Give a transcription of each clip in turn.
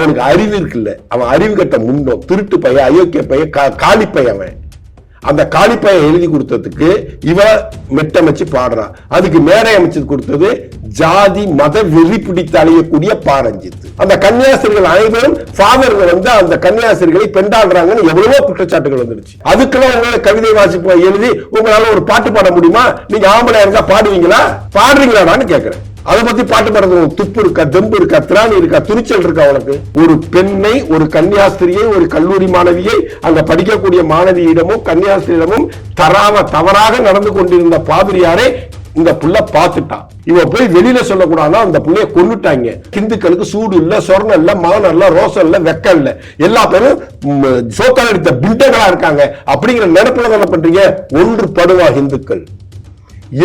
அவனுக்கு அறிவு இருக்குல்ல. அவன் அறிவு கட்ட முண்டோம் திருட்டு பையன் அயோக்கிய பையன் கா- அவன். அந்த காளிப்பையன் எழுதி கொடுத்ததுக்கு இவ மெட்டமைச்சு பாடுறான். அதுக்கு மேடை அமைச்சு கொடுத்தது ஜாதி மத வெறி பிடித்து அழியக்கூடிய பாரஞ்சித்து. அந்த கன்னியாஸ்திரிகள் அனைவரும் ஃபாதர்கள் வந்து அந்த கன்னியாசிரிகளை பெண்டாடுறாங்கன்னு எவ்வளவோ குற்றச்சாட்டுகள் வந்துருச்சு அதுக்கெல்லாம் உங்களால கவிதை வாசிப்பு எழுதி உங்களால ஒரு பாட்டு பாட முடியுமா? நீங்க ஆம்பளை இருந்தா பாடுவீங்களா? பாடுறீங்களாடான்னு கேட்கறேன் அதை பத்தி பாட்டு பாடுறது துப்பு இருக்கா தெம்பு இருக்கா திராணி இருக்கா துணிச்சல் இருக்கா உனக்கு? ஒரு பெண்ணை ஒரு கன்னியாஸ்திரியை ஒரு கல்லூரி மாணவியை அங்க படிக்கக்கூடிய மாணவியிடமும் கன்னியாஸ்திரியிடமும் தராம தவறாக நடந்து கொண்டிருந்த பாதிரியாரை இந்த புள்ள பார்த்துட்டான் இவ போய் வெளியில சொல்லக்கூடாதுன்னா அந்த புள்ளைய கொன்னுட்டாங்க. ஹிந்துக்களுக்கு சூடு இல்ல சொர்ணம் இல்ல மானம் இல்ல ரோசம் இல்ல வெக்கம் இல்ல. எல்லா பேரும் ம், எடுத்த பிண்டங்களா இருக்காங்க. அப்படிங்கிற நினைப்புல என்ன பண்றீங்க? ஒன்று படுவா இந்துக்கள்.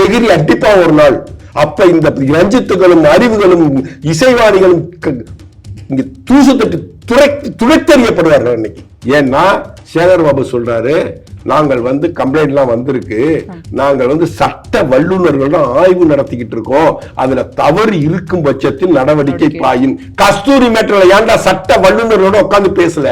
எகிரி அடிப்பா ஒரு நாள். அப்ப இந்த ரஞ்சித்துகளும் அறிவுகளும் இசைவாணிகளும் இங்க தூசு தட்டு துரை துடைத்தறியப்படுவார்கள் இன்னைக்கு ஏன்னா சேகர் பாபு சொல்றாரு நாங்கள் வந்து கம்ப்ளைண்ட்லாம் வந்திருக்கு. நாங்கள் வந்து சட்ட வல்லுநர்களும் ஆய்வு நடத்திக்கிட்டு இருக்கோம். அதுல தவறு இருக்கும் பட்சத்தில் நடவடிக்கை பாயும் கஸ்தூரி மேட்டர்ல ஏன்டா சட்ட வல்லுநர்களோட உட்கார்ந்து பேசல?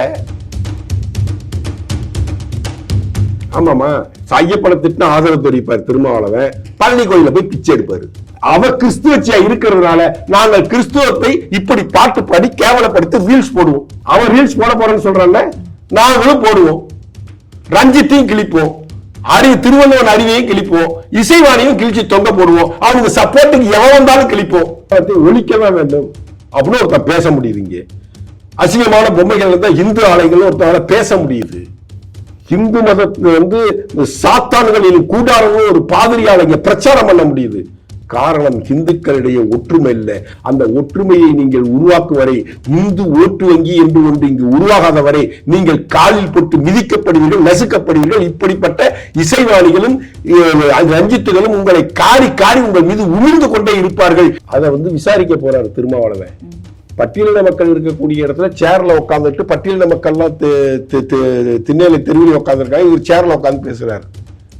ஆமாமா ஐயப்பனை திட்டம் ஆதரவு தெரிவிப்பார் திருமாவளவன். பழனி கோயில போய் பிச்சை எடுப்பாரு. அவர் கிறிஸ்துவச்சியா இருக்கிறதுனால நாங்கள் கிறிஸ்துவத்தை இப்படி பாட்டு பாடி கேவலப்படுத்தி ரீல்ஸ் போடுவோம். அவன் ரீல்ஸ் போட போறேன்னு சொல்றான்ல நாங்களும் போடுவோம். ரஞ்சித்தையும் கிழிப்போம். அறிவு திருவள்ளுவன் அறிவையும் கிழிப்போம். இசைவாணியும் கிழிச்சு தொங்க போடுவோம். அவங்க சப்போர்ட்டுக்கு எவன் வந்தாலும் கிழிப்போம். அதை ஒழிக்கவே வேண்டும்? அப்படின்னு ஒருத்தன் பேச முடியுதுங்க அசிங்கமான பொம்மைகள் இருந்தால் இந்து ஆலைகள் ஒருத்தவரை பேச முடியுது. இந்து மதத்துல வந்து இந்த சாத்தான்களின் ஒரு பாதிரியால இங்க பிரச்சாரம் பண்ண முடியுது. காரணம் இந்துக்களிடையே ஒற்றுமை இல்லை. அந்த ஒற்றுமையை நீங்கள் உருவாக்கும் வரை இந்து ஓட்டு வங்கி என்று ஒன்று இங்கு உருவாகாத வரை நீங்கள் காலில் போட்டு மிதிக்கப்படுவீர்கள் நசுக்கப்படுவீர்கள். இப்படிப்பட்ட இசைவாணிகளும் ரஞ்சித்துகளும் உங்களை காரி காரி உங்கள் மீது உமிழ்ந்து கொண்டே இருப்பார்கள். அதை வந்து விசாரிக்க போறாரு திருமாவளவன். பட்டியலின மக்கள் இருக்கக்கூடிய இடத்துல சேர்ல உட்காந்துட்டு பட்டியலின மக்கள்லாம் தி- திண்ணையில தெருவில் உட்காந்துருக்காங்க இவர் சேர்ல உட்காந்து பேசுறாரு.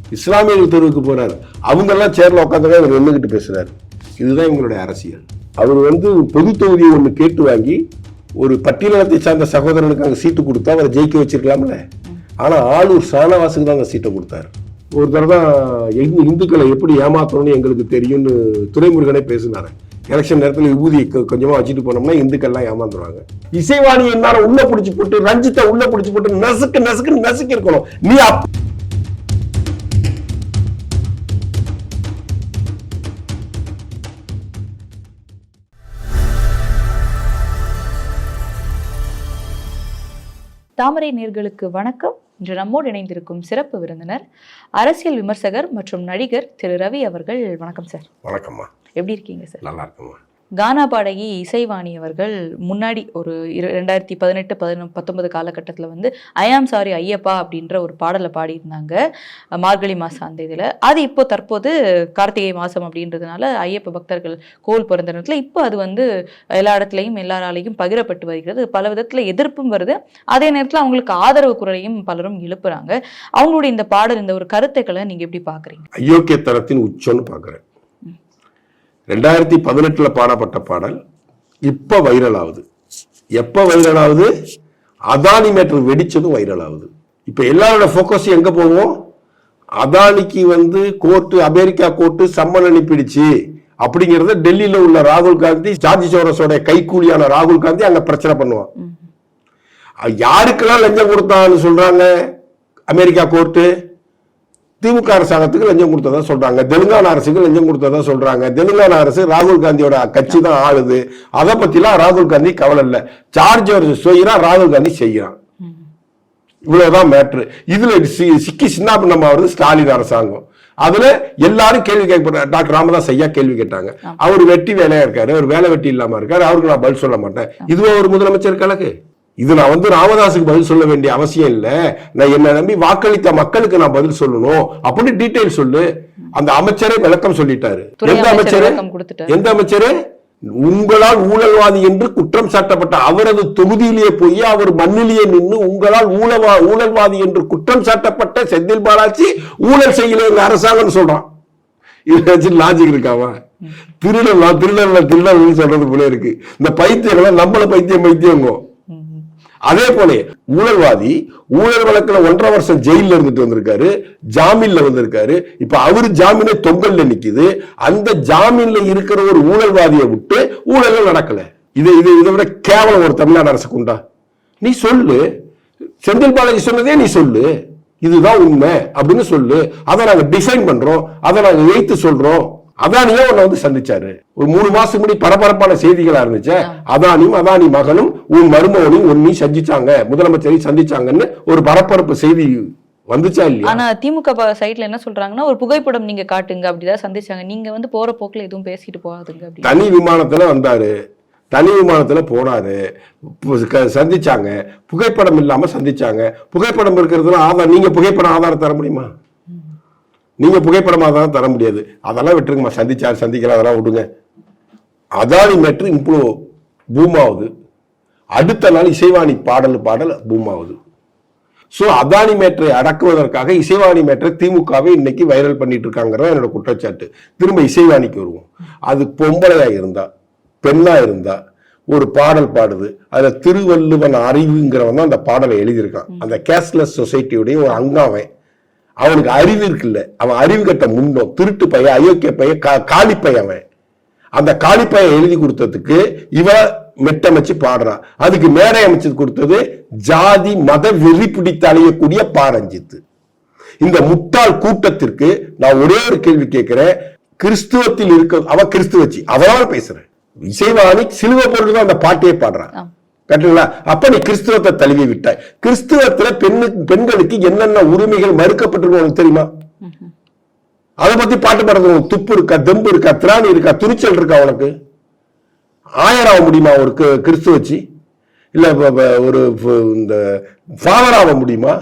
இஸ்லாமியர்கள் தெருவுக்கு போறாரு. அவங்கெல்லாம் சேரில் சேர்ல உட்காந்துருக்காங்க இவர் நின்றுக்கிட்டு பேசுறாரு. இதுதான் இவங்களுடைய அரசியல். அவர் வந்து பொது தொகுதியை ஒன்று கேட்டு வாங்கி ஒரு பட்டியலினத்தை சார்ந்த சகோதரனுக்கு அங்கே சீட்டு கொடுத்தா அவரை ஜெயிக்க வச்சிருக்கலாம்ல? ஆனால் ஆளூர் சானவாசுக்கு தான் அந்த சீட்டை கொடுத்தாரு. ஒரு தடவை தான் இந்துக்களை எப்படி ஏமாத்தணும்னு எங்களுக்கு தெரியும்னு துரைமுருகனே பேசினாரு. எலெக்ஷன் நேரத்துல விபூதி கொ- கொஞ்சமா வச்சுட்டு போனோம்னா இந்துக்கள்லாம் ஏமாந்துருவாங்க. இசைவாணி என்னால உள்ள புடிச்சு போட்டு ரஞ்சித்தை உள்ள புடிச்சு போட்டு நசுக்கு நசுக்கு நசுக்கி இருக்கணும். நீ அப் தாமரை நேர்களுக்கு வணக்கம். இன்று நம்மோடு இணைந்திருக்கும் சிறப்பு விருந்தினர் அரசியல் விமர்சகர் மற்றும் நடிகர் திரு ரவி அவர்கள். வணக்கம் சார். வணக்கம்மா. எப்படி இருக்கீங்க சார் நல்லா இருக்குமா கானா பாடகி இசைவாணி அவர்கள் முன்னாடி ஒரு ரெண்டாயிரத்தி பதினெட்டு பதினொ பத்தொன்பது காலகட்டத்தில் வந்து ஐயாம் சாரி ஐயப்பா அப்படின்ற ஒரு பாடலை பாடியிருந்தாங்க மார்கழி மாதம் அந்த இதில். அது இப்போ தற்போது கார்த்திகை மாதம் அப்படின்றதுனால ஐயப்ப பக்தர்கள் கோவில் பிறந்த நேரத்தில் இப்போ அது வந்து எல்லா இடத்துலையும் எல்லாராலையும் பகிரப்பட்டு வருகிறது. பல விதத்தில் எதிர்ப்பும் வருது. அதே நேரத்தில் அவங்களுக்கு ஆதரவு குரலையும் பலரும் எழுப்புறாங்க. அவங்களுடைய இந்த பாடல் இந்த ஒரு கருத்துக்களை நீங்கள் எப்படி பார்க்குறீங்க அயோக்கியத்தனத்தின் உச்சம்னு பார்க்குறேன் ரெண்டாயிரத்தி பதினெட்டுல பாடப்பட்ட பாடல் இப்ப வைரல் ஆகுது எப்ப வைரல் ஆகுது அதானி மேட்டர் வெடிச்சதும் வைரல் ஆகுது இப்ப எல்லாரோட ஃபோக்கஸ் எங்க போவோம் அதானிக்கு வந்து கோர்ட்டு அமெரிக்கா கோர்ட்டு சம்மன் அனுப்பிடுச்சு. அப்படிங்கறத டெல்லியில உள்ள ராகுல் காந்தி ஜார்ஜ் சோரஸோட கைக்கூலியான ராகுல் காந்தி அங்க பிரச்சனை பண்ணுவான். யாருக்கெல்லாம் லஞ்சம் கொடுத்தான்னு சொல்றாங்க? America court. திமுக அரசாங்கத்துக்கு லஞ்சம் கொடுத்ததா சொல்றாங்க. தெலுங்கானா அரசுக்கு லஞ்சம் கொடுத்ததா சொல்றாங்க. தெலுங்கானா அரசு ராகுல் காந்தியோட கட்சி தான் ஆளுது. அதை பத்திலாம் ராகுல் காந்தி கவலை இல்ல. ஜார்ஜ் செய்யறான் ராகுல் காந்தி செய்யறான் இவ்வளவுதான் மேட்ரு இதுல சிக்கி சின்னாபின்னமா வருது ஸ்டாலின் அரசாங்கம். அதுல எல்லாரும் கேள்வி கேட்க டாக்டர் ராமதாஸ் ஐயா கேள்வி கேட்டாங்க. அவர் வெட்டி வேலையா இருக்காரு. அவர் வேலை வெட்டி இல்லாம இருக்காரு. அவருக்கு நான் பதில் சொல்ல மாட்டேன். இதுவா ஒரு முதலமைச்சர் கணக்கு. இது நான் வந்து ராமதாஸுக்கு பதில் சொல்ல வேண்டிய அவசியம் இல்ல. நான் என்ன நம்பி வாக்களித்த மக்களுக்கு நான் பதில் சொல்லணும் அப்படின்னு டீடைல் சொல்லு. அந்த அமைச்சரே விளக்கம் சொல்லிட்டாரு. எந்த அமைச்சர். எந்த அமைச்சரு? உங்களால் ஊழல்வாதி என்று குற்றம் சாட்டப்பட்ட அவரது தொகுதியிலேயே போய் அவர் மண்ணிலேயே நின்று உங்களால் ஊழவா ஊழல்வாதி என்று குற்றம் சாட்டப்பட்ட செந்தில் பாலாஜி ஊழல் செய்யல எங்க அரசாங்கம் சொல்றான். இது லாஜிக் இருக்காவா திருடலாம் திருடல திருடலாம் சொல்றது போல இருக்கு. இந்த பைத்தியங்களாம் நம்மள பைத்தியம் பைத்தியங்க. அதே போல ஊழல்வாதி ஊழல் வழக்கில் ஒன்றரை வருஷம் ஜெயில இருந்துட்டு வந்திருக்காரு ஜாமீன்ல வந்திருக்காரு. இப்ப அவரு ஜாமீனே தொங்கல்ல நிக்குது. அந்த ஜாமீன்ல இருக்கிற ஒரு ஊழல்வாதியை விட்டு ஊழல் நடக்கல. இது இது இதை விட கேவலம் ஒரு தமிழ்நாடு அரசுக்கு உண்டா? நீ சொல்லு. செந்தில் பாலாஜி சொன்னதே நீ சொல்லு. இதுதான் உண்மை அப்படின்னு சொல்லு. அதை நாங்க டிஃபைன் பண்றோம். அதை நாங்க வைத்து சொல்றோம். அதானியே உன்னை வந்து சந்திச்சாரு. ஒரு மூணு மாசம் முடி பரபரப்பான செய்திகளா இருந்துச்சு. அதானியும் அதானி மகனும் உன் மருமகனையும் உன்னையும் சந்திச்சாங்க. முதலமைச்சரையும் சந்திச்சாங்கன்னு ஒரு பரபரப்பு செய்தி வந்துச்சா இல்லையா? ஆனா திமுக சைட்ல என்ன சொல்றாங்கன்னா ஒரு புகைப்படம் நீங்க காட்டுங்க அப்படிதான் சந்திச்சாங்க. நீங்க வந்து போற போக்குல எதுவும் பேசிட்டு போகாதுங்க தனி விமானத்துல வந்தாரு. தனி விமானத்துல போனாரு. சந்திச்சாங்க. புகைப்படம் இல்லாம சந்திச்சாங்க. புகைப்படம் இருக்கிறதுல ஆதாரம் நீங்க புகைப்படம் ஆதாரம் தர முடியுமா? நீங்கள் புகைப்படமாக தான் தர முடியாது. அதெல்லாம் விட்டுருங்கம்மா. சந்திச்சார் சந்திக்கலாம் அதெல்லாம் விடுங்க. அதானி மேட்ரு இவ்வளோ பூம் ஆகுது அடுத்த நாள் இசைவாணி பாடல் பாடல் பூம் ஆகுது ஸோ அதானி மேட்டரை அடக்குவதற்காக இசைவாணி மேட்டரை திமுகவை இன்னைக்கு வைரல் பண்ணிட்டு இருக்காங்கிறது என்னோட குற்றச்சாட்டு. திரும்ப இசைவாணிக்கு வருவோம். அது பொம்பளையா இருந்தா பெண்ணா இருந்தா ஒரு பாடல் பாடுது. அதுல திருவள்ளுவன் அறிவுங்கிறவன் தான் அந்த பாடலை எழுதியிருக்கான். அந்த கேஷ்லெஸ் சொசைட்டியுடைய ஒரு அங்காவன் அவனுக்கு அறிவு இருக்குல்ல. அவன் அறிவு கட்ட முன்னோம். திருட்டு பையன் அயோக்கிய பையன் கா- அவன். அந்த காளிப்பையை எழுதி கொடுத்ததுக்கு இவன் மெட்டமைச்சு பாடுறான். அதுக்கு மேடை அமைச்சு கொடுத்தது ஜாதி மத வெறி பிடித்து அலையக்கூடிய பாரஞ்சித்து. இந்த முட்டாள் கூட்டத்திற்கு நான் ஒரே ஒரு கேள்வி கேட்கிறேன். கிறிஸ்துவத்தில் இருக்க அவ கிறிஸ்துவச்சி. அவதான் பேசுறேன். இசைவாணி சிலுவை பொருள் தான் அந்த பாட்டையே பாடுறான். கட்டுங்களா அப்ப நீ கிறிஸ்துவத்தை தழுவி விட்டாய். கிறிஸ்துவத்துல பெண்ணு பெண்களுக்கு என்னென்ன உரிமைகள் மறுக்கப்பட்டிருக்கும் உனக்கு தெரியுமா? அதை பத்தி பாட்டு பாடுறது உனக்கு துப்பு இருக்கா தெம்பு இருக்கா திராணி இருக்கா துணிச்சல் இருக்கா உனக்கு? ஆயராக முடியுமா ஒரு கி- கிறிஸ்துவச்சி? இல்ல ஒரு இந்த ஃபாதர் ஆக முடியுமா?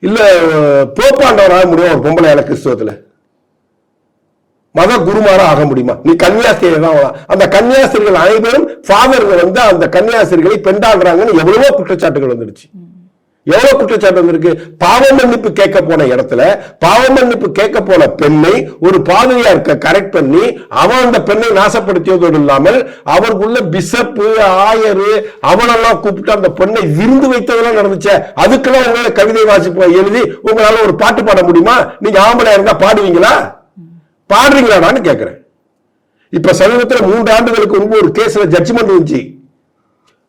இல்ல போப்பாண்டவர் ஆக முடியுமா ஒரு பொம்பளை கிறிஸ்துவத்துல? மத குருமாரா ஆக முடியுமா? நீ கன்னியாஸ்திரியை தான் அந்த கன்னியாஸ்திரிகள் அனைவரும் ஃபாதர்கள் வந்து அந்த கன்னியாஸ்திரிகளை பெண்டாடுறாங்கன்னு எவ்வளவோ குற்றச்சாட்டுகள் வந்துடுச்சு. எவ்வளவு குற்றச்சாட்டு வந்திருக்கு? பாவ மன்னிப்பு கேட்க போன இடத்துல பாவ மன்னிப்பு கேட்க போன பெண்ணை ஒரு பாதிரியார் கரெக்ட் பண்ணி அவன் அந்த பெண்ணை நாசப்படுத்தியதோடு இல்லாமல் அவருக்குள்ள பிஷப்பு ஆயரு அவனெல்லாம் கூப்பிட்டு அந்த பெண்ணை விருந்து வைத்ததெல்லாம் நடந்துச்சே. அதுக்கெல்லாம் உங்களால கவிதை வாசிப்பு எழுதி உங்களால ஒரு பாட்டு பாட முடியுமா? நீங்க ஆம்பளையா இருந்தா பாடுவீங்களா? பாடுறீங்களாடான்னு கேட்கிறேன் இப்ப சமீபத்தில் மூன்று ஆண்டுகளுக்கு முன்பு ஒரு கேஸ்ல ஜட்ஜ்மெண்ட் வந்துச்சு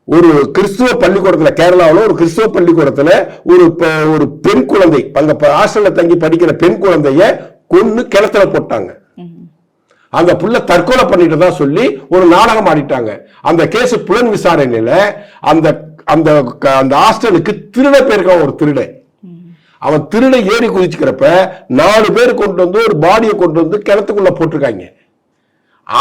ஒரு கிறிஸ்துவ பள்ளிக்கூடத்துல கேரளாவில் ஒரு கிறிஸ்துவ பள்ளிக்கூடத்துல ஒரு ஒரு பெண் குழந்தை அங்க ஹாஸ்டல்ல தங்கி படிக்கிற பெண் குழந்தைய கொன்னு கிணத்துல போட்டாங்க. அந்த புள்ள தற்கொலை பண்ணிட்டு தான் சொல்லி ஒரு நாடகம் ஆடிட்டாங்க. அந்த கேஸ் புலன் விசாரணையில அந்த அந்த அந்த ஹாஸ்டலுக்கு திருட பேருக்கான் ஒரு திருடன். அவன் திருட ஏறி குதிச்சுக்கிறப்ப நாலு பேர் கொண்டு வந்து ஒரு பாடியை கொண்டு வந்து கிணத்துக்குள்ள போட்டிருக்காங்க.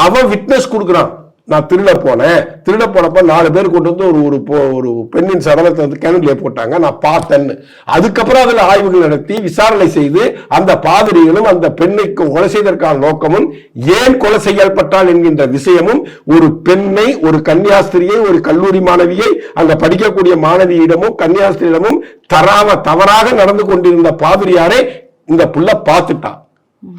அவன் விட்னஸ் கொடுக்குறான். நான் திருட போனேன். திருட போனப்ப நாலு பேர் கொண்டு வந்து ஒரு ஒரு பொ- ஒரு பெண்ணின் சடலத்தை வந்து கிணறுல போட்டாங்க. நான் பார்த்தேன்னு. அதுக்கப்புறம் அதில் ஆய்வுகள் நடத்தி விசாரணை செய்து அந்த பாதிரிகளும் அந்த பெண்ணுக்கு கொலை செய்தற்கான நோக்கமும் ஏன் கொலை செய்யப்பட்டால் என்கின்ற விஷயமும் ஒரு பெண்ணை ஒரு கன்னியாஸ்திரியை ஒரு கல்லூரி மாணவியை அங்க படிக்கக்கூடிய மாணவியிடமும் கன்னியாஸ்திரியிடமும் தராம தவறாக நடந்து கொண்டிருந்த பாதிரியாரை இந்த புள்ள பார்த்துட்டான்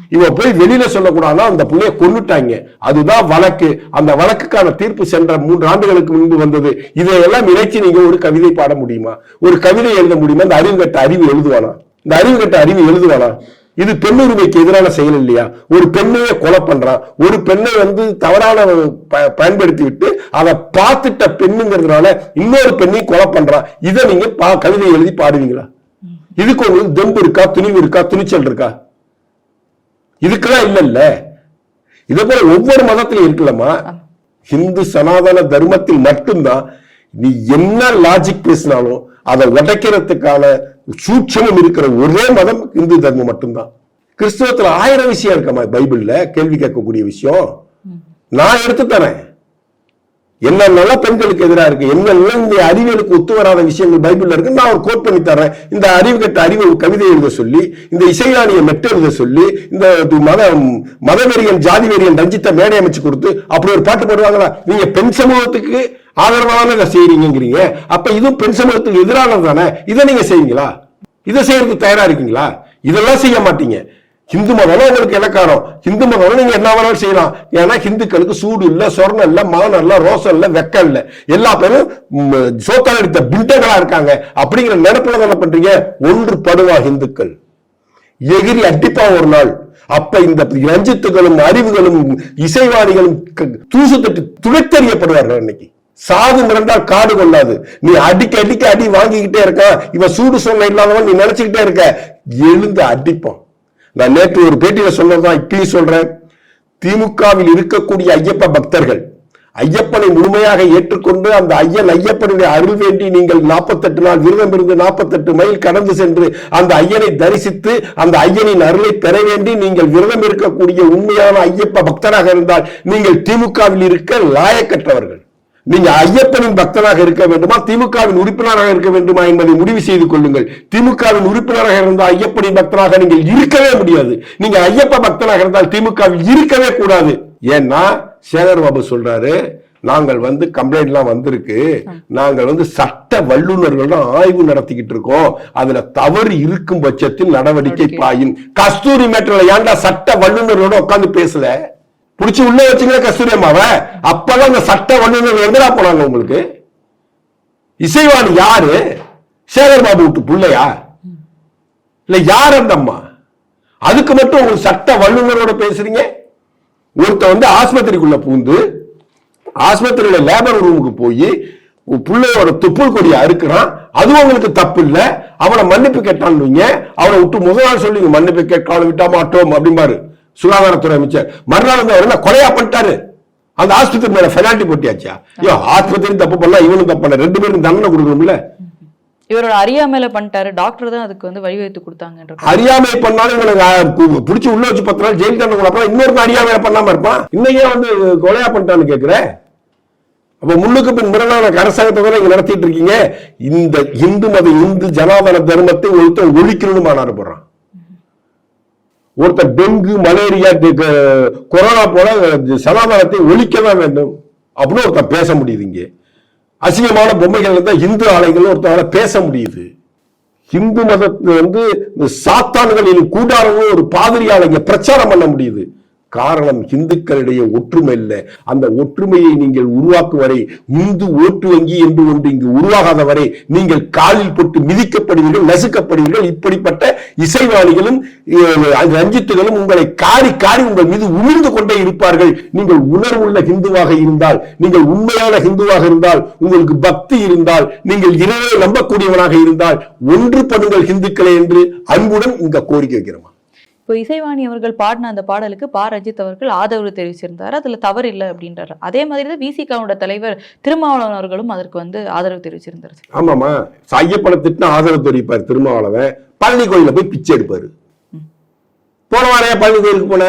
இவ போய் வெளியில சொல்லக்கூடாதுன்னா அந்த பிள்ளைய கொண்டுட்டாங்க அதுதான் வழக்கு. அந்த வழக்குக்கான தீர்ப்பு சென்ற மூன்று ஆண்டுகளுக்கு முன்பு வந்தது. இதையெல்லாம் இணைச்சு நீங்க ஒரு கவிதை பாட முடியுமா? ஒரு கவிதை எழுத முடியுமா? இந்த அறிவு கட்ட அறிவு எழுதுவானா? இந்த அறிவு கட்ட அறிவு எழுதுவானா? இது பெண்ணுரிமைக்கு எதிரான செயல் இல்லையா? ஒரு பெண்ணையே கொலை பண்றான் ஒரு பெண்ணை வந்து தவறான ப- பயன்படுத்தி விட்டு அதை பார்த்துட்ட பெண்ணுங்கிறதுனால இன்னொரு பெண்ணையும் கொலை பண்றான் இதை நீங்க பா- கவிதை எழுதி பாடுவீங்களா? இதுக்கு உங்களுக்கு தெம்பு இருக்கா? துணிவு இருக்கா? துணிச்சல் இருக்கா? இதுக்கெல்லாம் இல்லல்ல. இதே போல ஒவ்வொரு மதத்திலும் இருக்கலமா? இந்து சனாதன தர்மத்தில் மட்டும்தான் நீ என்ன லாஜிக் பேசினாலும் அதை உடைக்கிறதுக்கான சூட்சமும் இருக்கிற ஒரே மதம் இந்து தர்மம் மட்டும்தான். கிறிஸ்தவத்துல ஆயிரம் விஷயம் இருக்கமா பைபிள்ல கேள்வி கேட்கக்கூடிய விஷயம். நான் எடுத்து தரேன். என்னென்னலாம் பெண்களுக்கு எதிராக இருக்கு. என்னெல்லாம் இந்த அறிவியலுக்கு ஒத்து வராத விஷயங்கள் பைபிள்ல இருக்கு. நான் ஒரு கோட் பண்ணி தரேன் இந்த அறிவு கட்ட அறிவு கவிதை எழுத சொல்லி இந்த இசையானியை மெட்டு எழுத சொல்லி இந்த இது மத மதவெறியன் ஜாதி வெறியன் ரஞ்சித்த மேடை அமைச்சு கொடுத்து அப்படி ஒரு பாட்டு போடுவாங்களா? நீங்க பெண் சமூகத்துக்கு ஆதரவான செய்யறீங்கிறீங்க அப்ப இதுவும் பெண் சமூகத்துக்கு எதிரானது தானே. இதை நீங்க செய்வீங்களா? இதை செய்யறதுக்கு தயாரா இருக்கீங்களா? இதெல்லாம் செய்ய மாட்டீங்க. ஹிந்து மதம். உங்களுக்கு இலக்காரம் ஹிந்து மதம் நீங்க என்ன வேணாலும் செய்யலாம். ஏன்னா ஹிந்துக்களுக்கு சூடு இல்ல சொர்ணம் இல்ல மானம் இல்ல ரோசம் இல்ல வெக்கம் இல்ல. எல்லா பேரும் சோத்தால் அடித்த பிண்டங்களா இருக்காங்க. அப்படிங்கிற நினைப்புல என்ன பண்றீங்க? ஒன்று படுவா ஹிந்துக்கள். எகிரி அடிப்பா ஒரு நாள். அப்ப இந்த ரஞ்சித்துகளும் அறிவுகளும் இசைவாணிகளும் க- தூசு தட்டு துடைத்தறியப்படுவார்கள் அன்னைக்கு. சாது மிரண்டால் காடு கொள்ளாது. நீ அடிக்க அடிக்க அடி வாங்கிக்கிட்டே இருக்க. இவன் சூடு சொன்ன இல்லாதவன் நீ நினைச்சுக்கிட்டே இருக்க. எழுந்து அடிப்பான். நான் நேற்று ஒரு பேட்டியில சொன்னதான் இப்பயும் சொல்றேன். திமுகவில் இருக்கக்கூடிய ஐயப்ப பக்தர்கள் ஐயப்பனை முழுமையாக ஏற்றுக்கொண்டு அந்த ஐயன் ஐயப்பனுடைய அருள் வேண்டி நீங்கள் 48 நாள் விரதம் இருந்து 48 மைல் கடந்து சென்று அந்த ஐயனை தரிசித்து அந்த ஐயனின் அருளை பெற வேண்டி நீங்கள் விரதம் இருக்கக்கூடிய உண்மையான ஐயப்ப பக்தராக இருந்தால் நீங்கள் திமுகவில் இருக்க லாயக்கற்றவர்கள். நீங்க ஐயப்பனின் பக்தராக இருக்க வேண்டுமா? திமுகவின் உறுப்பினராக இருக்க வேண்டுமா என்பதை முடிவு செய்து கொள்ளுங்கள். திமுகவின் உறுப்பினராக இருந்தால் ஐயப்பனின் பக்தராக நீங்கள் இருக்கவே முடியாது. நீங்க ஐயப்ப பக்தராக இருந்தால் திமுகவில் இருக்கவே கூடாது. ஏன்னா சேகர் பாபு சொல்றாரு நாங்கள் வந்து கம்ப்ளைண்ட் எல்லாம் வந்திருக்கு. நாங்கள் வந்து சட்ட வல்லுநர்களிடம் ஆய்வு நடத்திக்கிட்டு இருக்கோம். அதுல தவறு இருக்கும் பட்சத்தில் நடவடிக்கை. பாயும். கஸ்தூரி மேட்டர்ல ஏன்டா சட்ட வல்லுநர்களோட உட்கார்ந்து பேசல? புடிச்சு உள்ள வச்சுங்களே கஸ்தூரி அம்மாவ அப்பதான் அந்த சட்ட வல்லுநர் எங்கடா போனாங்க உங்களுக்கு? இசைவாணி யாரு? சேகர் பாபு விட்டு புள்ளையா? இல்ல யார் அந்த அம்மா? அதுக்கு மட்டும் உங்களுக்கு சட்ட வல்லுநரோட பேசுறீங்க? ஒருத்த வந்து ஆஸ்பத்திரிக்குள்ள பூந்து ஆஸ்பத்திரியில லேபர் ரூமுக்கு போய் பிள்ளையோட துப்புள் கொடியை அறுக்கிறான். அதுவும் உங்களுக்கு தப்பு இல்ல அவனை மன்னிப்பு கேட்டான்னு அவனை விட்டு முதல் நாள் சொல்லி மன்னிப்பு கேட்காலும் விட்டா மாட்டோம் அப்படிம்பாரு. சுகாதாரத்துறை அமைச்சர். மறுநாள் வந்து அவர் என்ன கொலையா பண்ணிட்டாரு. அந்த ஆஸ்பத்திரி மேல பெனால்டி போட்டியாச்சா? ஐயோ ஆஸ்பத்திரி தப்பு பண்ணா இவனும் தப்பு பண்ண ரெண்டு பேரும் தண்டனை கொடுக்கணும்ல? இவரோட அறியாமையில பண்ணிட்டாரு. டாக்டர் தான் அதுக்கு வந்து வழிவகுத்து கொடுத்தாங்கன்ற அறியாமை பண்ணாலும் இவனுக்கு புடிச்சு உள்ள வச்சு பத்து நாள் ஜெயில் தண்டனை கொடுப்பா இன்னொரு அறியாமையில பண்ணாம இருப்பான். இன்னைக்கே வந்து கொலையா பண்ணிட்டான்னு கேக்குற. அப்ப முன்னுக்கு பின் முரணான அரசாங்கத்தை தானே இங்க நடத்திட்டு இருக்கீங்க. இந்த இந்து மத இந்து ஜனாதன தர்மத்தை ஒருத்தன் ஒழிக்கணும்னு மாநாடு போடுறான். ஒருத்தர் டெங்கு மலேரியா கொரோனா போல சனாதனத்தை ஒழிக்க தான் வேண்டும் அப்படின்னு ஒருத்தன் பேச முடியுது இங்கே. அசிங்கமான பொம்மைகள் இருந்தால் இந்து ஆலைகள் ஒருத்தரால் பேச முடியுது. இந்து மதத்தில் வந்து இந்த சாத்தான்களின் கூடாரமும் ஒரு பாதிரியால் இங்கே பிரச்சாரம் பண்ண முடியுது. காரணம் இந்துக்களிடையே ஒற்றுமை இல்லை. அந்த ஒற்றுமையை நீங்கள் உருவாக்கும் வரை இந்து ஓட்டு வங்கி என்று ஒன்று இங்கு உருவாகாத வரை நீங்கள் காலில் போட்டு மிதிக்கப்படுவீர்கள் நசுக்கப்படுவீர்கள். இப்படிப்பட்ட இசைவாணிகளும் ரஞ்சித்துகளும் உங்களை காரி காரி உங்கள் மீது உமிழ்ந்து கொண்டே இருப்பார்கள். நீங்கள் உணர்வுள்ள ஹிந்துவாக இருந்தால் நீங்கள் உண்மையான ஹிந்துவாக இருந்தால் உங்களுக்கு பக்தி இருந்தால் நீங்கள் இறைவனை நம்பக்கூடியவனாக இருந்தால் ஒன்றுபடுங்கள் ஹிந்துக்களை என்று அன்புடன் இங்க கோரிக்கை வைக்கிறோமா இப்போ இசைவாணி அவர்கள் பாடின அந்த பாடலுக்கு பா. ரஞ்சித் அவர்கள் ஆதரவு தெரிவிச்சிருந்தார். அதுல தவறு இல்லை அப்படின்றாரு. அதே மாதிரி தான் விசிகாவோட தலைவர் திருமாவளவன் அவர்களும் அதற்கு வந்து ஆதரவு தெரிவிச்சிருந்தார். ஆமாமா ஐயப்பனை திட்டின ஆதரவு தெரிவிப்பார் திருமாவளவன். பழனி கோயில போய் பிச்சை எடுப்பாரு. போன வாரம் பழனி கோயிலுக்கு போன?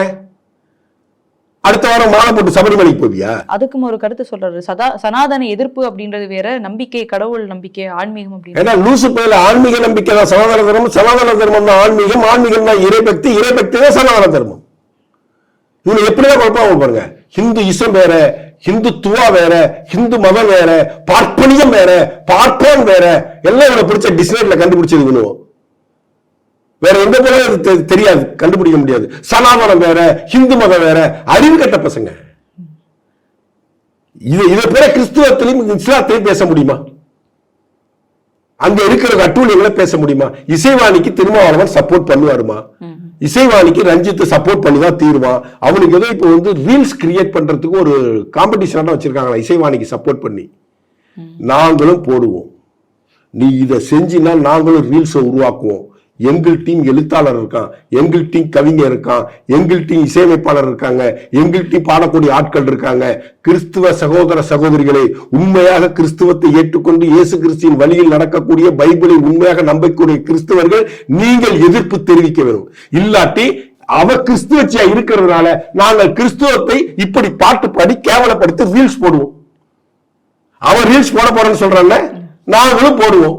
அடுத்த வாரம் மாலை போட்டு சபரிமலைக்கு போவியா? அதுக்கும் ஒரு கருத்து சொல்றாரு. சதா சனாதன எதிர்ப்பு அப்படின்றது வேற நம்பிக்கை கடவுள் நம்பிக்கை ஆன்மீகம் அப்படின்னு ஏன்னா லூசு பேர்ல ஆன்மீக நம்பிக்கை தான். சனாதன தர்மம் சனாதன தர்மம் தான் ஆன்மீகம். ஆன்மீகம் தான் இறைபக்தி. இறைபக்தி தான் சனாதன தர்மம். இவங்க எப்படிதான் குழப்பம் பாருங்க. ஹிந்து இசம் வேற ஹிந்துத்துவா வேற ஹிந்து மதம் வேற பார்ப்பனியம் வேற பார்ப்போன் வேற. எல்லாம் இவனை பிடிச்ச டிஸ்னேட்ல கண்டுபிடிச்சது இவனும். வேற எந்த தெ- தெரியாது கண்டுபிடிக்க முடியாது. சனாதனம் வேற ஹிந்து மதம் வேற அறிவு கெட்ட பசங்க. இது இதை போல கிறிஸ்துவத்திலையும் இஸ்லாத்திலையும் பேச முடியுமா? அங்க இருக்கிற அட்டூழியங்களை பேச முடியுமா? இசைவாணிக்கு திருமாவளவன் சப்போர்ட் பண்ணுவாருமா? இசைவாணிக்கு ரஞ்சித் சப்போர்ட் பண்ணி தான் தீருவான் அவனுக்கு ஏதோ இப்போ வந்து ரீல்ஸ் கிரியேட் பண்றதுக்கு ஒரு காம்படிஷன் வச்சிருக்காங்களா? இசைவாணிக்கு சப்போர்ட் பண்ணி. நாங்களும் போடுவோம். நீ இதை செஞ்சினா நாங்களும் ரீல்ஸை உருவாக்குவோம். எங்கள் டீம் எழுத்தாளர் இருக்கான் எங்கள் டீம் கவிஞர் இருக்கான் எங்கள் டீம் இசையமைப்பாளர் இருக்காங்க எங்கள் டீம் பாடக்கூடிய ஆட்கள் இருக்காங்க. கிறிஸ்துவ சகோதர சகோதரிகளே உண்மையாக கிறிஸ்துவத்தை ஏற்றுக்கொண்டு இயேசு கிறிஸ்துவின் வழியில் நடக்கக்கூடிய பைபிளை உண்மையாக நம்பக்கூடிய கிறிஸ்தவர்கள் நீங்கள் எதிர்ப்பு தெரிவிக்க வேண்டும். இல்லாட்டி அவ கிறிஸ்துவச்சியா இருக்கிறதுனால நாங்கள் கிறிஸ்துவத்தை இப்படி பாட்டு பாடி கேவலப்படுத்தி ரீல்ஸ் போடுவோம். அவன் ரீல்ஸ் போட போறேன்னு சொல்றான்ல நாங்களும் போடுவோம்.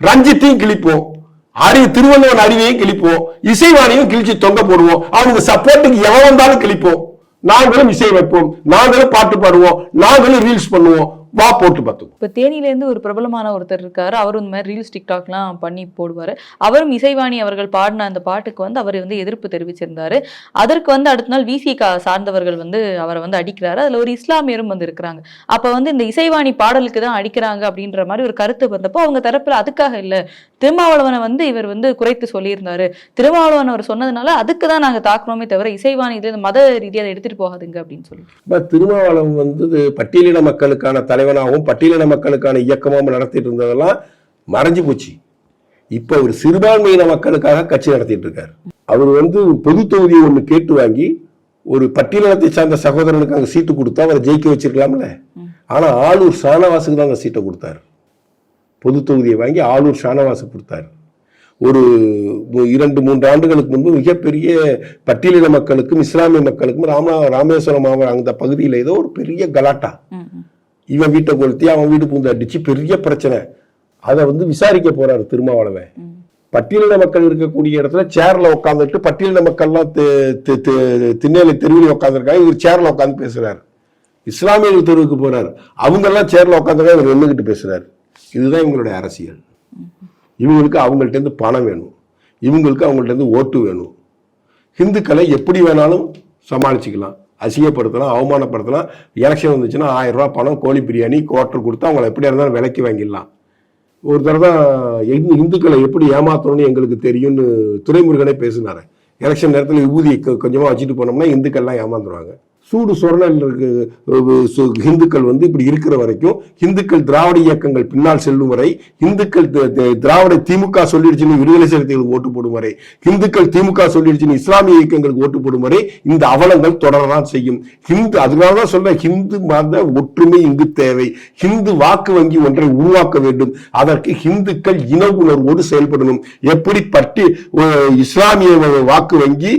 ரஞ்சித்தையும் கிழிப்போம். அறிவு திருவள்ளுவன் அறிவையும் கிழிப்போம். இசைவாணியும் கிழிச்சு தொங்க போடுவோம். அவனுக்கு சப்போர்ட்டுக்கு எவன் வந்தாலும் கிழிப்போம். நாங்களும் இசை வைப்போம். நாங்களும் பாட்டு பாடுவோம். நாங்களும் ரீல்ஸ் பண்ணுவோம். வா போட்டு பார்த்துக்கோ இப்போ தேனியிலேருந்து ஒரு பிரபலமான ஒருத்தர் இருக்காரு. அவரும் இந்த மாதிரி ரீல்ஸ் டிக்டாக்லாம் பண்ணி போடுவார். அவரும் இசைவாணி அவர்கள் பாடின அந்த பாட்டுக்கு வந்து அவர் வந்து எதிர்ப்பு தெரிவிச்சிருந்தாரு. அதற்கு வந்து அடுத்த நாள் விசிகா சார்ந்தவர்கள் வந்து அவரை வந்து அடிக்கிறாரு. அதுல ஒரு இஸ்லாமியரும் வந்து இருக்கிறாங்க. அப்ப வந்து இந்த இசைவாணி பாடலுக்கு தான் அடிக்கிறாங்க அப்படின்ற மாதிரி ஒரு கருத்து வந்தப்போ அவங்க தரப்புல அதுக்காக இல்ல. திருமாவளவனை வந்து இவர் வந்து குறைத்து சொல்லியிருந்தாரு. திருமாவளவன் அவர் சொன்னதுனால அதுக்கு தான் நாங்க தாக்குறோமே தவிர இசைவாணி இதுல மத ரீதியா அதை எடுத்துட்டு போகாதுங்க அப்படின்னு சொல்லி திருமாவளவன் வந்து பட்டியலின மக்களுக்கான தலைவனாகவும் பட்டியலின மக்களுக்கான இயக்கமாகவும் நடத்திட்டு இருந்ததெல்லாம் மறைஞ்சு போச்சு. இப்போ ஒரு சிறுபான்மையின மக்களுக்காக கட்சி நடத்திட்டு இருக்காரு அவர் வந்து பொது தொகுதியை ஒன்று கேட்டு வாங்கி ஒரு பட்டியலினத்தை சார்ந்த சகோதரனுக்கு அங்கே சீட்டு கொடுத்தா அவரை ஜெயிக்க வச்சிருக்கலாம்ல. ஆனால் ஆளூர் ஷானவாசுக்கு தான் அந்த சீட்டை கொடுத்தாரு. பொது தொகுதியை வாங்கி ஆளூர் ஷானவாசுக்கு கொடுத்தாரு. ஒரு இரண்டு மூன்று ஆண்டுகளுக்கு முன்பு மிகப்பெரிய பட்டியலின மக்களுக்கும் இஸ்லாமிய மக்களுக்கும் ராம ராமேஸ்வரம் மாவட்டம் அந்த பகுதியில் ஏதோ ஒரு பெரிய கலாட்டா. இவன் வீட்டை கொளுத்தி அவன் வீடு பூந்து அடிச்சு பெரிய பிரச்சனை. அதை வந்து விசாரிக்க போறாரு திருமாவளவன். பட்டியலின மக்கள் இருக்கக்கூடிய இடத்துல சேர்ல உட்காந்துட்டு பட்டியலின மக்கள்லாம் தி- தெருவில் உட்காந்துருக்காங்க இவர் சேர்ல உட்காந்து பேசுறாரு. இஸ்லாமியர்கள் தெருவுக்கு போறாரு. அவங்க எல்லாம் சேர்ல உட்காந்துருக்காங்க இவர் நின்றுகிட்டு பேசுறாரு? இதுதான் இவங்களுடைய அரசியல். இவங்களுக்கு அவங்கள்ட்டேருந்து பணம் வேணும். இவங்களுக்கு அவங்கள்ட்ட இருந்து ஓட்டு வேணும். ஹிந்துக்களை எப்படி வேணாலும் சமாளிச்சுக்கலாம். அசியப்படுத்தலாம் அவமானப்படுத்தலாம். எலெக்ஷன் வந்துச்சுன்னா ஆயிரம் பணம் கோழி பிரியாணி குவார்டர் கொடுத்து அவங்கள எப்படியா இருந்தாலும் விலைக்கு வாங்கிடலாம். ஒரு தடவை தான் இந்துக்களை எப்படி ஏமாத்தணும்னு எங்களுக்கு தெரியும்னு துறைமுருகனே பேசினாரு. எலெக்ஷன் நேரத்தில் விபூதி கொஞ்சமாக வச்சுட்டு போனோம்னா இந்துக்கள்லாம் ஏமாந்துருவாங்க. சூடு சொரணல் இருக்கு வந்து இப்படி இருக்கிற வரைக்கும் ஹிந்துக்கள் திராவிட இயக்கங்கள் பின்னால் செல்லும் வரை ஹிந்துக்கள் திராவிட திமுக சொல்லிடுச்சுன்னு விடுதலை சிறுத்தைகளுக்கு ஓட்டு போடும் வரை ஹிந்துக்கள் திமுக சொல்லிடுச்சுன்னு இஸ்லாமிய இயக்கங்களுக்கு ஓட்டு போடும் வரை இந்த அவலங்கள் தொடரதான் செய்யும். ஹிந்து அதனால தான் சொல்ல ஹிந்து மத ஒற்றுமை இங்கு தேவை. ஹிந்து வாக்கு வங்கி ஒன்றை உருவாக்க வேண்டும். அதற்கு ஹிந்துக்கள் இன உணர்வோடு செயல்படணும். எப்படி பட்டி இஸ்லாமிய வாக்கு வங்கி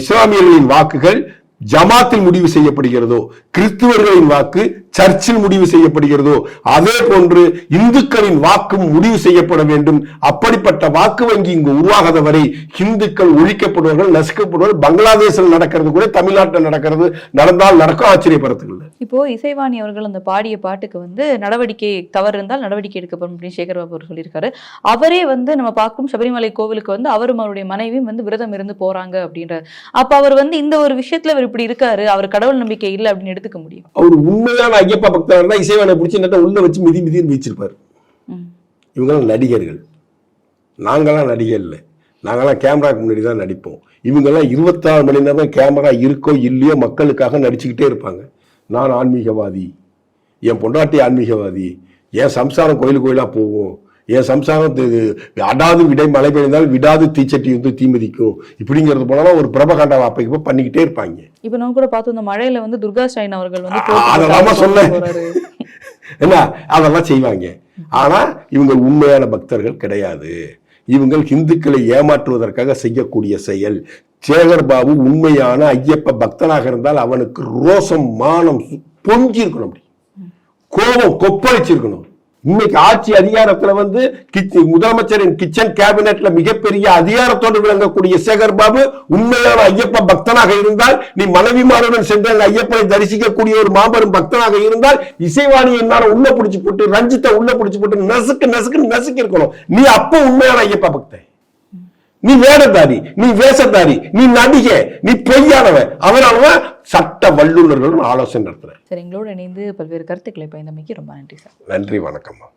இஸ்லாமியர்களின் வாக்குகள் ஜமாத்தில் முடிவு செய்யப்படுகிறதோ கிறிஸ்துவர்களின் வாக்கு சர்ச்சில் முடிவு செய்யப்படுகிறதோ அதே போன்று இந்துக்களின் வாக்கும் முடிவு செய்யப்பட வேண்டும். அப்படிப்பட்ட வாக்கு வங்கி இங்கு உருவாகாத வரை இந்துக்கள் ஒழிக்கப்படுவார்கள் நசுக்கப்படுவார்கள். பங்களாதேஷில் நடக்கிறது கூட தமிழ்நாட்டில் நடக்கிறது நடந்தால் நடக்கும் ஆச்சரியப்படுத்துங்கள் இப்போ இசைவாணி அவர்கள் அந்த பாடிய பாட்டுக்கு வந்து நடவடிக்கை தவறு இருந்தால் நடவடிக்கை எடுக்கப்படும் அப்படின்னு சேகர்பாபு அவர் சொல்லியிருக்காரு அவரே வந்து நம்ம பார்க்கும் சபரிமலை கோவிலுக்கு வந்து அவரும் அவருடைய மனைவியும் வந்து விரதம் இருந்து போறாங்க அப்படின்றார். அப்ப அவர் வந்து இந்த ஒரு விஷயத்துல அவர் இப்படி இருக்காரு அவர் கடவுள் நம்பிக்கை இல்லை அப்படின்னு எடுத்துக்க முடியும். அவர் உண்மையான ஐயப்பா பக்தர் இருந்தா இசைவானை பிடிச்சி நேரத்தை உள்ள வச்சு மிதி மிதின்னு வீச்சிருப்பார். இவங்கெல்லாம் நடிகர்கள். நாங்கெல்லாம் நடிகர் இல்லை. நாங்கெல்லாம் கேமராக்கு முன்னாடி தான் நடிப்போம். இவங்கெல்லாம் இருபத்தாறு மணி நேரம் கேமரா இருக்கோ இல்லையோ மக்களுக்காக நடிச்சுக்கிட்டே இருப்பாங்க. நான் ஆன்மீகவாதி. என் பொண்டாட்டி ஆன்மீகவாதி. என் சம்சாரம் கோயில் கோயிலா போகும் என் சம்சாரம் அடாது விடை மழை பெய்ந்தால் விடாது தீச்சட்டி வந்து தீமதிக்கும் இப்படிங்கிறது போனாலும் ஒரு பிரபகாண்டா அப்போ பண்ணிக்கிட்டே இருப்பாங்க. இப்ப நம்ம கூட பார்த்தோம் இந்த மழையில வந்து துர்கா ஸ்டாலின் அவர்கள் வந்து அதெல்லாமா. போறாரு. என்ன? அதெல்லாம் செய்வாங்க. ஆனா இவங்க உண்மையான பக்தர்கள் கிடையாது. இவங்க இந்துக்களை ஏமாற்றுவதற்காக செய்யக்கூடிய செயல். சேகர் பாபு உண்மையான ஐயப்ப பக்தனாக இருந்தால் அவனுக்கு ரோசம் மானம் இருக்கணும் அப்படி. கோபம் கொப்பளிச்சிருக்கணும். இன்னைக்கு ஆட்சி அதிகாரத்துல வந்து முதலமைச்சரின் கிச்சன் கேபினெட்ல மிகப்பெரிய அதிகாரத்தோடு விளங்கக்கூடிய சேகர் பாபு உண்மையான ஐயப்ப பக்தனாக இருந்தால் நீ மனைவிமாருடன் சென்று ஐயப்பனை தரிசிக்கக்கூடிய ஒரு மாபெரும் பக்தனாக இருந்தால் இசைவாணி என்னால உள்ள பிடிச்சு போட்டு ரஞ்சித்தை உள்ள பிடிச்சு போட்டு நசுக்கு நசுக்கு நசுக்கி இருக்கணும் நீ அப்ப உண்மையான ஐயப்ப பக்தன். நீ வேடதாரி நீ வேஷதாரி நீ நடிகை நீ பொய்யானவன். அவனாலதான் சட்ட வல்லுநர்கள் ஆலோசனை நடத்துறேன் சரி எங்களோட இணைந்து பல்வேறு கருத்துக்களை பயந்தமைக்கு ரொம்ப நன்றி சார். நன்றி வணக்கம்மா.